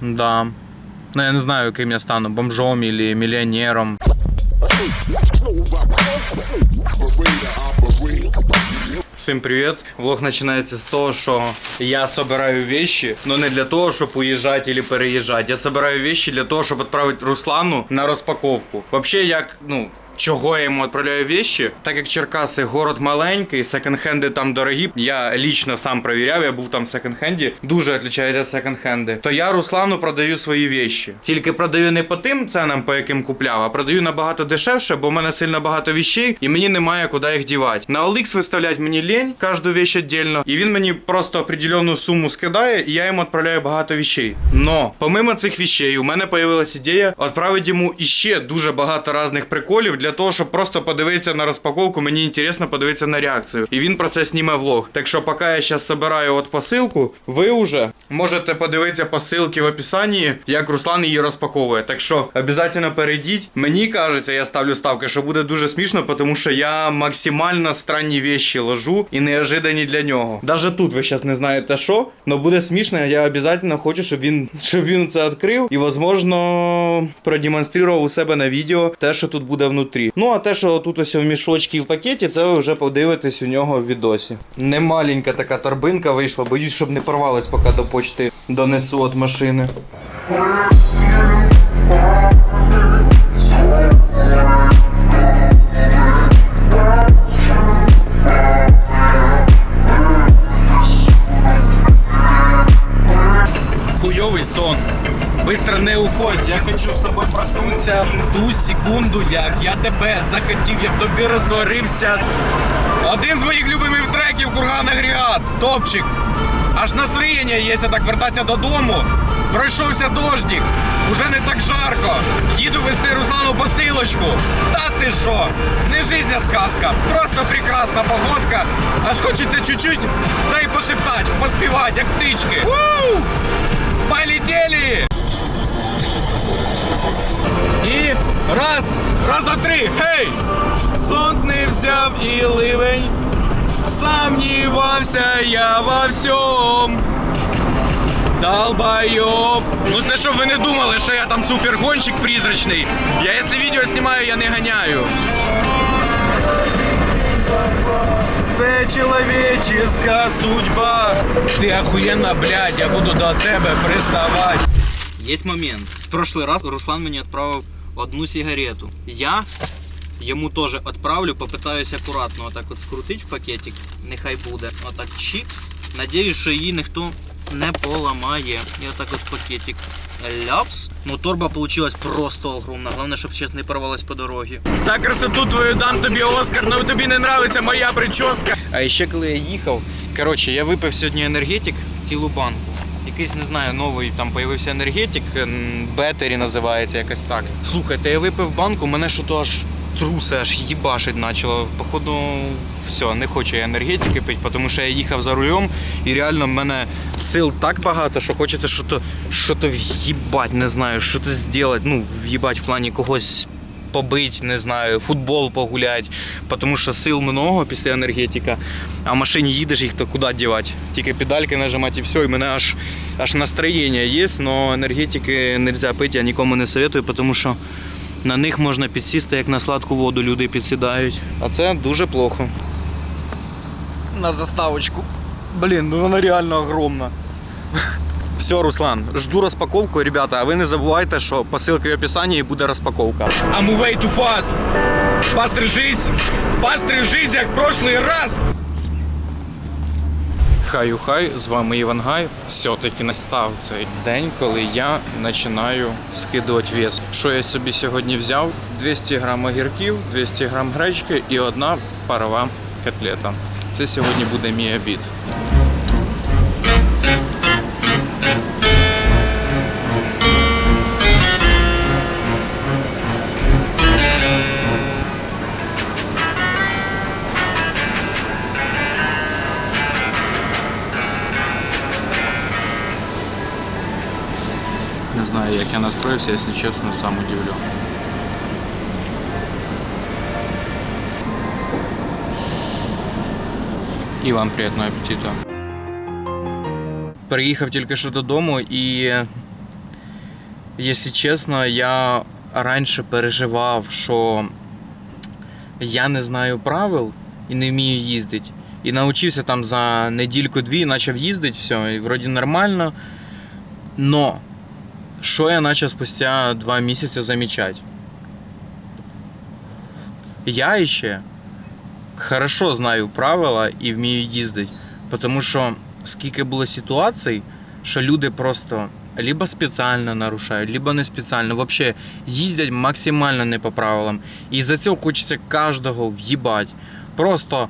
Да. Ну, я не знаю, ким я стану, бомжом или миллионером. Всім привіт! Влог починається з того, що я собираю вещи, но не для того, щоб уїжджати или переїжджати. Я собираю вещи для того, щоб відправити Руслану на розпаковку. Вообще, як, ну. Чого я йому відправляю вещи? Так як Черкаси город маленький, секонд-хенди там дорогі. Я лічно сам перевіряв, я був там в секонд-хенді. Дуже відрізняються секонд-хенди. То я Руслану продаю свої вещи. Тільки продаю не по тим ценам, по яким купляв, а продаю набагато дешевше, бо в мене сильно багато вещей, і мені немає куди їх дівати. На OLX виставлять мені лень, кожну вещь віддільно, і він мені просто определенну суму скидає, і я йому відправляю багато вещей. Но помимо цих вещей, у мене появилась ідея відправити йому іще дуже багато різних приколів для того, щоб просто подивитися на розпаковку. Мені інтересно подивитися на реакцію. І він про це зніме влог. Так що, поки я зараз собираю от посилку, ви вже можете подивитися посилки в описанні, як Руслан її розпаковує. Так що обов'язково перейдіть. Мені кажеться, я ставлю ставки, що буде дуже смішно, тому що я максимально странні вещі ложу і неожидані для нього. Даже тут ви зараз не знаєте що, але буде смішно. Я обов'язково хочу, щоб він щоб він це відкрив і, можливо, продемонстрував у себе на відео те, що тут буде внутрі. Ну а те, що тут ось в мішочці і в пакеті, це ви вже подивитесь у нього в відосі. Не маленька така торбинка вийшла, боюсь, щоб не порвалась, поки до почти донесу від машини. Быстро не уходь, я хочу з тобою проснутися ту секунду, як я тебе захотів, я в тобі розтворився. Один з моїх любимих треків Курган Агріат, топчик. Аж настроєння є, так вертатися додому. Пройшовся дождик, уже не так жарко. Їду вести Руслану посилочку. Та ти що? Не жизнь, а сказка. Просто прекрасна погодка. Аж хочеться чуть-чуть, та й пошептать, поспівати, як птички. У! Полетели! І раз, раз, два, три, гей! Зонт не взяв і ливень. Сомнівався я во всьому. Долбойоб. Ну це щоб ви не думали, що я там супергонщик призрачний. Я якщо відео знімаю, я не ганяю. Це чоловіческа судьба. Ти охуєнна, блядь, я буду до тебе приставати. Є момент. В прошлый раз Руслан мені відправив одну сигарету. Я йому теж відправлю, попитаюсь акуратно отак от скрутити в пакетик. Нехай буде. Отак чікс. Надіюсь, що її ніхто не поламає. І отак от пакетик. Ляпс. Ну, торба получилась просто огромна. Головне, щоб зараз не порвалась по дорозі. За красоту твою дам тобі Оскар, але тобі не нравиться моя прическа. А ще коли я їхав, коротше, я випив сьогодні енергетик, цілу банку. Якийсь не знаю, новий там появився енергетик, Бетері називається якось так. Слухайте, я випив банку, мене що то аж труси, аж їбашить почало. Походу, все, не хочу я енергетики пити, тому що я їхав за рулем і реально в мене сил так багато, що хочеться що-то що-то в'їбать, не знаю, що-то зробити. Ну, в'їбать в плані когось побить, не знаю, футбол погулять, тому що сил много після енергетика, а в машині їдеш їх то куди дівати? Тільки педальки нажимати і все, і мене аж, аж настроєння є, але енергетики не можна пити, я нікому не советую, тому що на них можна підсісти, як на сладку воду люди підсідають. А це дуже плохо. На заставочку. Блін, ну вона реально огромна. Все, Руслан, жду розпаковку, ребята. А ви не забувайте, що посилки в описанні і буде розпаковка. I'm way too fast. Пострижись! Пострижись, як прошлий раз! Хай хай, з вами Іван Гай. Все-таки настав цей день, коли я починаю скидувати вес. Що я собі сьогодні взяв? 200 грам огірків, 200 грам гречки і одна парова котлета. Це сьогодні буде мій обід. Не знаю, як я настроївся, якщо чесно, сам удивлю. І вам приємного апетиту. Приїхав тільки що додому і Якщо чесно, я раніше переживав, що я не знаю правил і не вмію їздити. І навчився там за недільку-дві, почав їздити, все, і вроді нормально. Но що я почав спустя два місяці замічати? Я ще хорошо знаю правила і вмію їздити. Тому що скільки було ситуацій, що люди просто либо спеціально нарушають, либо не спеціально. Вообще їздять максимально не по правилам. І за цього хочеться кожного в'їбать. Просто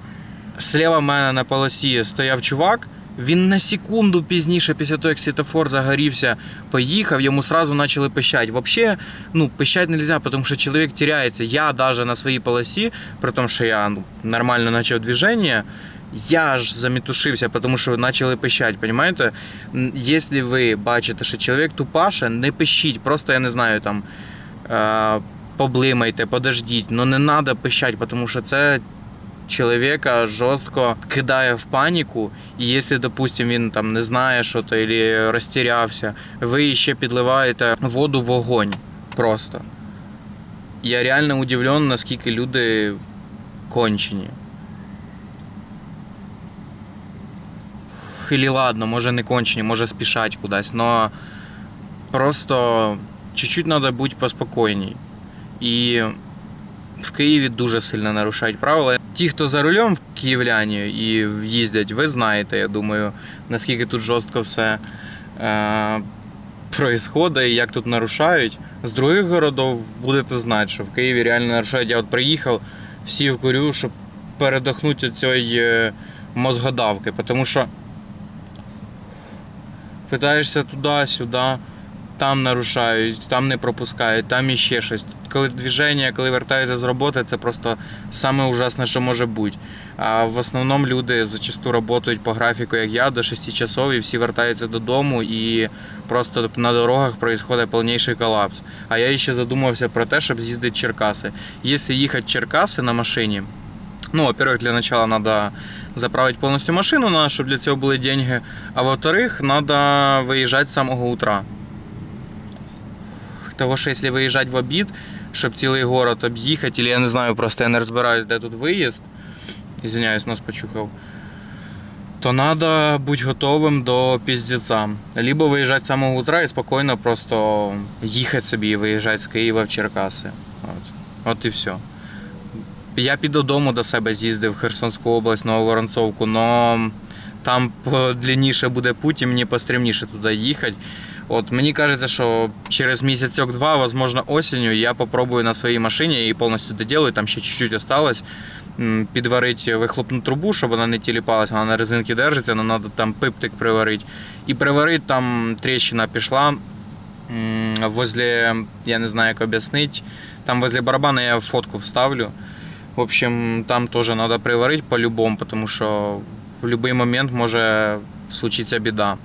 слева мене на полосі стояв чувак. Він на секунду пізніше, після того, як світофор загорівся, поїхав, йому сразу почали пищать. Вообще, ну, пищать нельзя, тому що чоловік теряється. Я даже на своїй полосі, при тому, що я ну, нормально почав движення, я ж замітушився, тому що почали пищать? М, Якщо ви бачите, що чоловік тупаше, не пищіть, просто я не знаю там. Е- Поблимайте, подождіть, но не треба пищать, тому що це чоловіка жорстко кидає в паніку. І якщо, допустим, він там не знає що то або розтірявся, ви ще підливаєте воду в вогонь просто. Я реально удивлен, наскільки люди кончені. Или ладно, може не кончені, може спішать кудись, но просто чуть-чуть треба бути поспокійній. І в Києві дуже сильно нарушають правила. Ті, хто за рулем в київляні і їздять, ви знаєте, я думаю, наскільки тут жорстко все е, происходить і як тут нарушають. З других городів будете знати, що в Києві реально нарушають. Я от приїхав, сів курю, щоб передохнути від цієї е, мозгодавки, тому що питаєшся туди-сюди, там нарушають, там не пропускають, там іще щось. Коли движення, коли вертаються з роботи, це просто саме ужасне, що може бути. А в основному люди зачасту працюють по графіку, як я, до 6 часов, і всі вертаються додому, і просто на дорогах відбувається повніший колапс. А я ще задумався про те, щоб з'їздити в Черкаси. Якщо їхати в Черкаси на машині, ну, во-первых, для начала надо заправить полностью машину, надо, чтобы для цього були деньги. А во-вторых, надо выезжать с самого утра. Того, що якщо виїжджати в обід, щоб цілий город об'їхати, я не знаю, просто я не розбираюсь, де тут виїзд. Извиняюсь, нос почухав. То треба бути готовим до піздеця. Либо виїжджати з самого утра і спокійно просто їхати собі і виїжджати з Києва в Черкаси. От, От і все. Я під додому до себе з'їздив в Херсонську область, Нововоронцовку, но там длинніше буде путь і мені пострімніше туди їхати. От мені кажеться, що через місяцьок-два, возможно, осінню, я попробую на своїй машині її повністю доделаю, там ще чуть-чуть осталось. м, Підварити вихлопну трубу, щоб вона не тіліпалась, вона на резинці держиться, але треба там пиптик приварити. І приварити там тріщина пішла. м, Возле, я не знаю, як об'яснити. Там возле барабана я фотку вставлю. В общем, там тоже надо приварить по-любому, потому що в будь-який момент може случитися біда.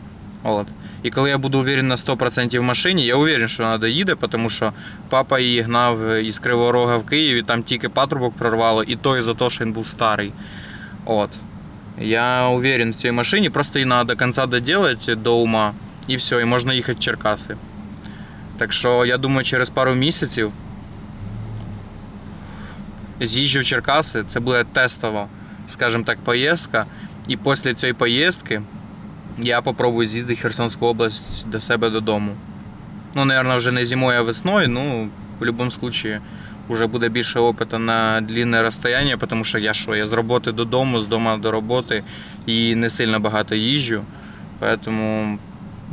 От. І коли я буду уверен на 100% в машині, я уверен, що вона доїде, тому що папа її гнав із Кривого Рога в Києві, там тільки патрубок прорвало, і то із-за того, що він був старий. От. Я уверен в цій машині, просто її треба до кінця доділати до ума, і все, і можна їхати в Черкаси. Так що я думаю, через пару місяців з'їжджу в Черкаси, це буде тестова, скажімо так, поїздка. І після цієї поїздки я попробую з'їздити Херсонську область до себе додому. Ну, мабуть, вже не зимою, а весною, ну, в будь-якому випадку вже буде більше опиту на длинне розстояння, тому що я що, я з роботи додому, з дому до роботи і не сильно багато їжджу. Поэтому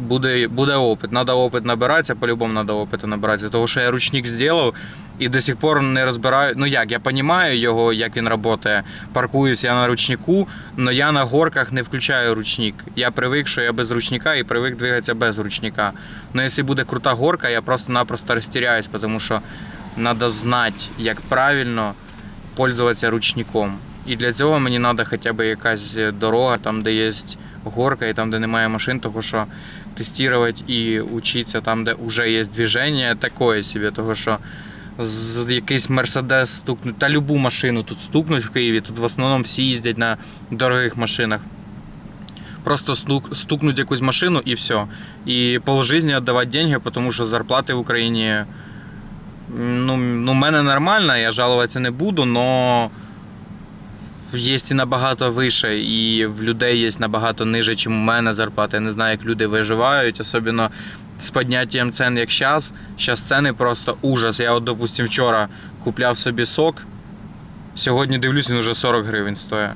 буде, буде опит. Надо опит набиратися, по-любому треба опиту набиратися. Тому що я ручник зробив і до сих пор не розбираю. Ну як, я розумію його, як він працює. Паркуюсь я на ручнику, але я на горках не включаю ручник. Я привик, що я без ручника і привик двигатися без ручника. Но якщо буде крута горка, я просто-напросто розтіряюсь, тому що треба знати, як правильно пользуватися ручником. І для цього мені треба хоча б якась дорога, там, де є горка і там, де немає машин, тому що тестувати і вчитися там, де вже є движення, такое собі, того що з якийсь мерседес стукнуть, та любу машину тут стукнуть в Києві. Тут в основному всі їздять на дорогих машинах. просто стук, стукнуть якусь машину і все. І полжизни віддавати деньги, тому що зарплати в Україні. Ну, ну, мене нормально, я жалуватися не буду, но є і набагато вище, і в людей є набагато ниже, ніж у мене зарплата. Я не знаю, як люди виживають, особливо з підняттям цен, як зараз. Зараз ціни просто ужас. Я, от, допустим, вчора купляв собі сок. Сьогодні дивлюсь, він вже 40 гривень стоїть.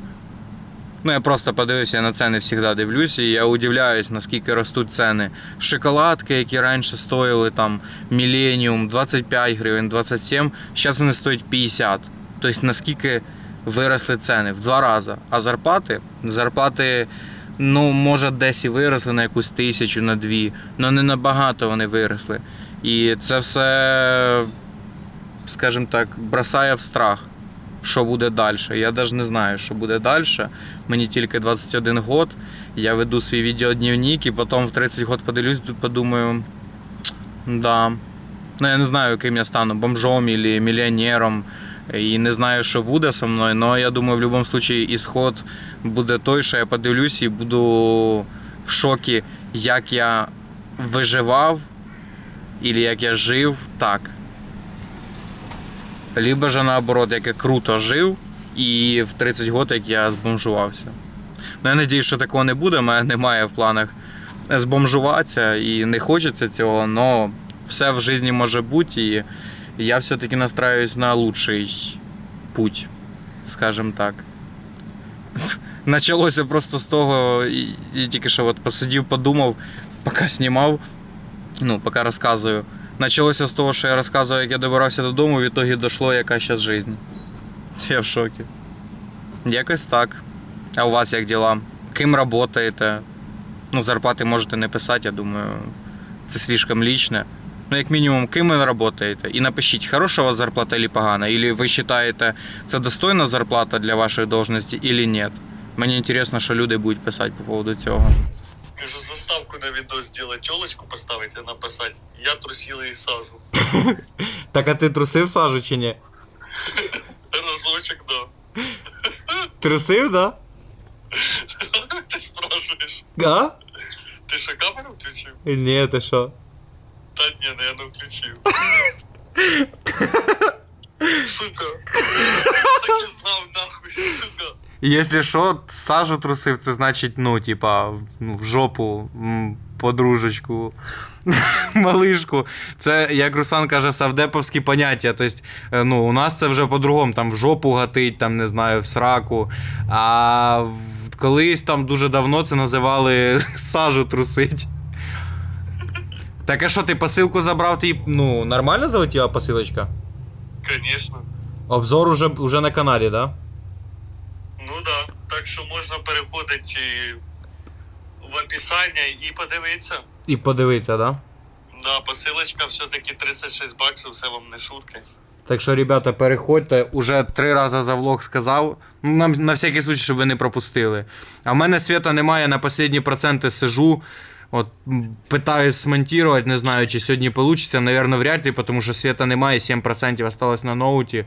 Ну, я просто подивився я на ціни завжди дивлюсь, і я удивляюсь, наскільки ростуть ціни. Шоколадки, які раніше стоїли там Millennium 25 гривень, 27, зараз вони стоять 50. Тобто наскільки виросли ціни в два рази. А зарплати? Зарплати, ну, може, десь і виросли на якусь тисячу, на дві, але не набагато вони виросли. І це все, скажімо так, бросає в страх що буде далі. Я навіть не знаю, що буде далі. Мені тільки 21 год. Я веду свій відеодневник і потім в 30 год подивлюсь, подумаю, да. Ну, я не знаю, яким я стану бомжом або мільйонером. І не знаю, що буде зі мною, але я думаю, в будь-якому випадку ісход буде той, що я подивлюсь і буду в шокі, як я виживав, або як я жив так. Либо же наоборот, як я круто жив, і в 30 років я збомжувався. Ну, я сподіваюся, що такого не буде. У мене немає в планах збомжуватися і не хочеться цього, але все в житті може бути, і я все-таки настраюсь на лучший путь, скажімо так. Началося просто з того, і, і тільки що от посидів, подумав, поки знімав, ну, поки розказую. Началося з того, що я розказував, як я добирався додому, в ітогі дійшло, яка зараз життя. Я в шокі. Якось так. А у вас як діла? Ким працюєте? Ну, зарплати можете не писати, я думаю, це слишком лічне. Ну, як мінімум, ким ви працюєте? І напишіть, хороша у вас зарплата чи погана, Или ви вважаєте, це достойна зарплата для вашої должності, или ні. Мені цікаво, що люди будуть писати по поводу цього. Кажу, заставку на відос сделать, тілочку поставити і написати. Я трусила і сажу. Так, а ти трусив сажу чи ні? Разочек, да. Трусив, да? Ти спрашуєш. А? Ти що, камеру включив? Ні, ти що? Та ні, ну я не включив. Сука. Так і знав нахуй, сука. Якщо що, сажу трусив, це значить, ну, типа, в- ну, в жопу, м, подружечку, малишку. Це, як Руслан каже, савдеповські поняття. Тобто, е, ну, у нас це вже по-другому, там в жопу гатить, там, не знаю, в сраку. А в- колись там дуже давно це називали сажу трусить. Так а що, ти посилку забрав, ти, ну, нормально залетіла посилочка? Конечно. Обзор уже, уже на каналі, да? Ну да. Так що можна переходити в описання і подивитися. І подивитися, да? Да, посилочка все-таки 36 баксів, це вам не шутки. Так що, ребята, переходьте, уже три рази за влог сказав. Ну, Нам на всякий случай, щоб ви не пропустили. А в мене свята немає, на останні проценти сижу. От пытаюсь смонтировать, не знаю, чи сьогодні получится. Наверное, вряд ли, потому що света немає, 7% осталось на ноуті.